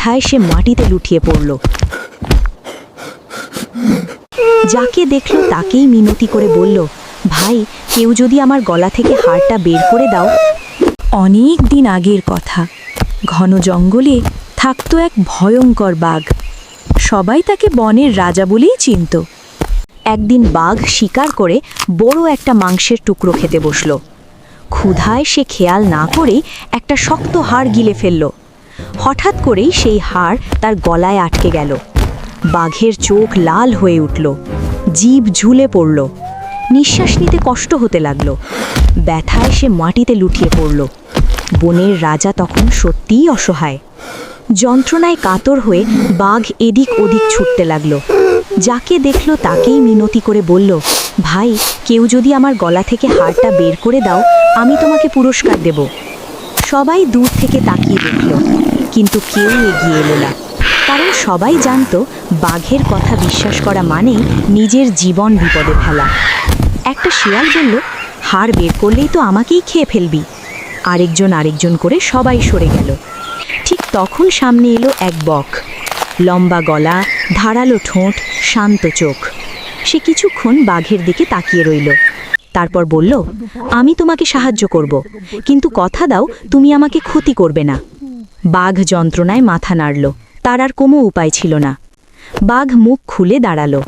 ব্যথায় সে মাটিতে লুটিয়ে পড়ল। যাকে দেখল তাকেই মিনতি করে বলল, ভাই, কেউ যদি আমার গলা থেকে হাড়টা বের করে দাও। অনেক দিন আগের কথা। ঘন জঙ্গলে থাকতো এক ভয়ঙ্কর বাঘ। সবাই তাকে বনের রাজা বলেই চিনত। একদিন বাঘ শিকার করে বড় একটা মাংসের টুকরো খেতে বসল। ক্ষুধায় সে খেয়াল না করেই একটা শক্ত হাড় গিলে ফেলল। হঠাৎ করেই সেই হাড় তার গলায় আটকে গেল। বাঘের চোখ লাল হয়ে উঠল। জীব ঝুলে পড়ল। নিঃশ্বাস নিতে কষ্ট হতে লাগল। ব্যথায় সে মাটিতে লুটিয়ে পড়ল। বনের রাজা তখন সত্যিই অসহায়। যন্ত্রণায় কাতর হয়ে বাঘ এদিক ওদিক ছুটতে লাগল। যাকে দেখল তাকেই মিনতি করে বলল, ভাই, কেউ যদি আমার গলা থেকে হাড়টা বের করে দাও, আমি তোমাকে পুরস্কার দেব। সবাই দূর থেকে তাকিয়ে দেখল। কিন্তু কেউ এগিয়ে এলো না। কারণ সবাই জানতো, বাঘের কথা বিশ্বাস করা মানেই নিজের জীবন বিপদে ফেলা। একটা শিয়াল বলল, হাড় বের করলেই তো আমাকেই খেয়ে ফেলবি। আরেকজন আরেকজন করে সবাই সরে গেল। ঠিক তখন সামনে এলো এক বক। লম্বা গলা, ধারালো ঠোঁট, শান্ত চোখ। সে কিছুক্ষণ বাঘের দিকে তাকিয়ে রইল। তারপর বলল, আমি তোমাকে সাহায্য করব। কিন্তু কথা দাও, তুমি আমাকে ক্ষতি করবে না। বাঘ যন্ত্রণায় মাথা নাড়ল। তার আর কোনো উপায় ছিল না। বাঘ মুখ খুলে দাঁড়াল।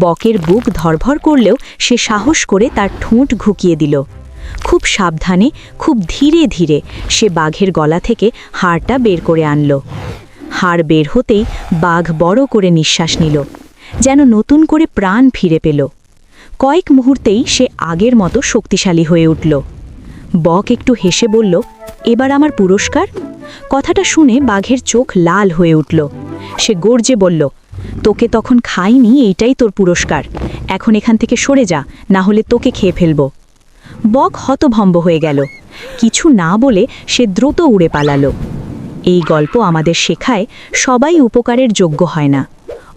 বকের বুক ধরভর করলেও সে সাহস করে তার ঠোঁট ঘুকিয়ে দিল। খুব সাবধানে, খুব ধীরে ধীরে সে বাঘের গলা থেকে হাড়টা বের করে আনল। হাড় বের হতেই বাঘ বড় করে নিঃশ্বাস নিল, যেন নতুন করে প্রাণ ফিরে পেল। কয়েক মুহূর্তেই সে আগের মতো শক্তিশালী হয়ে উঠল। বক একটু হেসে বলল এবার আমার পুরস্কার? কথাটা শুনে বাঘের চোখ লাল হয়ে উঠল। সে গর্জে বলল, তোকে তখন খাইনি, এইটাই তোর পুরস্কার। এখন এখান থেকে সরে যা, না হলে তোকে খেয়ে ফেলব। বক হতভম্ব হয়ে গেল। কিছু না বলে সে দ্রুত উড়ে পালালো। এই গল্প আমাদের শেখায় সবাই উপকারের যোগ্য হয় না।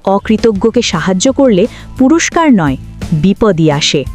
অকৃতজ্ঞকে সাহায্য করলে পুরস্কার নয়, বিপদই আসে।